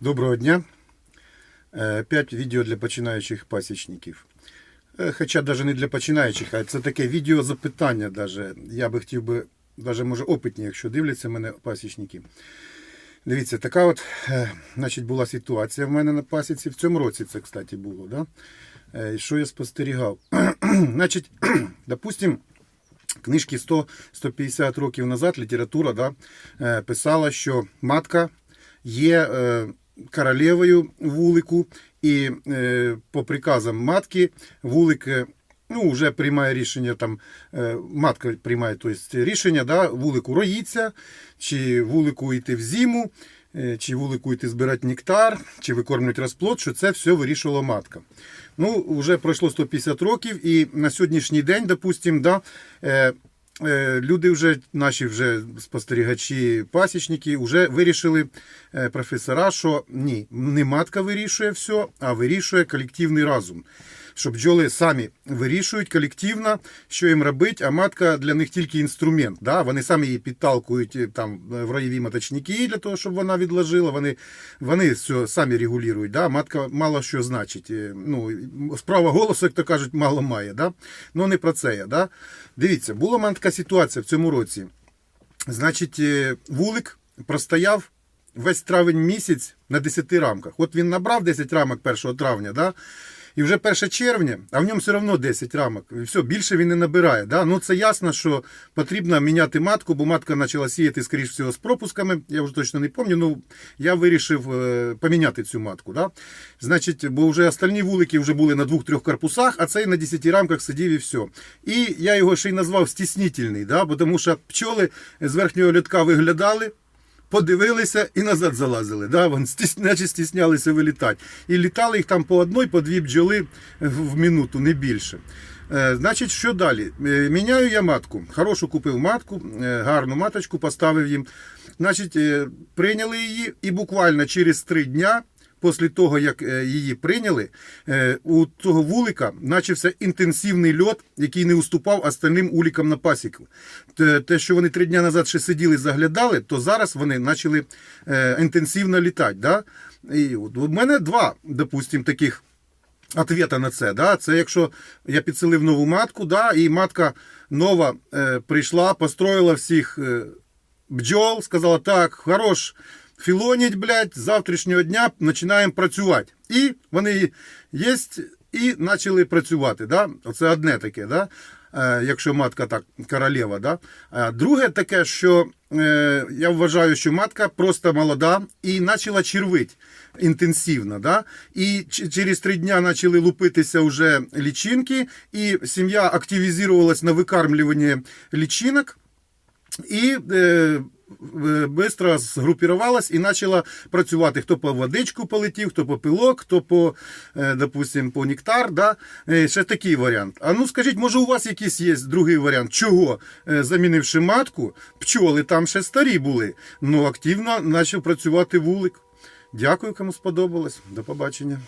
Доброго дня. Е, П'ять відео для починаючих пасічників. Е, Хоча навіть не для починаючих, а це таке відео запитання. Даже. Я би хотів би, навіть може опитні, якщо дивляться мене пасічники. Дивіться, така от е, значить, була ситуація в мене на пасіці. В цьому році це, кстати, було. Да? Е, що я спостерігав? значить, допустим, книжки 100-150 років назад література да, е, писала, що матка є е, королевою вулику, і е, по приказам матки вулик е, ну, вже приймає рішення, там, е, матка приймає то рішення, да, вулику роїться, чи вулику йти в зиму, чи вулику йти збирати нектар, чи викормлювати розплод, що це все вирішувала матка. Ну, вже пройшло 150 років, і на сьогоднішній день, допустим, да, люди вже, наші вже спостерігачі, пасічники, вже вирішили е, професора, що ні, не матка вирішує все, а вирішує колективний разум. Що бджоли самі вирішують колективно, що їм робити, а матка для них тільки інструмент. Да? Вони самі її підталкують е, там в роєві маточники для того, щоб вона відложила. Вони, вони все самі регулюють. Да? Матка мало що значить. Е, Ну, справа голосу, як то кажуть, мало має. Да? Ну не про це я. Да? Дивіться, була в мене така ситуація в цьому році. Значить, е, вулик простояв весь травень місяць на 10 рамках. От він набрав 10 рамок 1 травня, да? І вже 1 червня, а в ньому все одно 10 рамок. І все, більше він не набирає. Да? Ну це ясно, що потрібно міняти матку, бо матка почала сіяти, скоріш всього, з пропусками. Я вже точно не пам'ятаю. Ну я вирішив е, поміняти цю матку. Да? Значить, бо вже остальні вулики вже були на двох-трьох корпусах, а цей на 10 рамках сидів і все. І я його ще й назвав стіснительний, да? бо тому що пчоли з верхнього льотка виглядали. Подивилися і назад залазили. Да? Вони наче стіснялися вилітати. І літали їх там по одній, по дві бджоли в минуту, не більше. Е, значить, що далі? Е, міняю я матку. Хорошу купив матку, е, гарну маточку, поставив їм. Значить, прийняли її, і буквально через три дня. Після того, як е, її прийняли, е, у того вулика почався інтенсивний льот, який не уступав остальним улікам на пасіку. Те, що вони три дні назад ще сиділи, заглядали, то зараз вони почали е, інтенсивно літати. Да? І от у мене два, допустим, таких ответа на це. Да? Це якщо я підселив нову матку, да, і матка нова е, прийшла, построїла всіх е, бджол, сказала, так, хорош, філоніть, блядь, з завтрашнього дня починаємо працювати. І вони є і почали працювати. Да? Оце одне таке, да? е, якщо матка так королева. Да? А друге таке, що е, я вважаю, що матка просто молода і почала червити інтенсивно. Да? І через три дня почали лупитися вже лічинки, і сім'я активізувалась на викармлюванні лічинок. І е, швидко згрупірувалась і почала працювати. Хто по водичку полетів, хто по пилок, хто по, е, допустим, по нектар. Да? Е, ще такий варіант. А ну скажіть, може у вас якийсь є другий варіант? Чого, е, замінивши матку, пчоли там ще старі були, ну активно почав працювати вулик. Дякую, кому сподобалось. До побачення.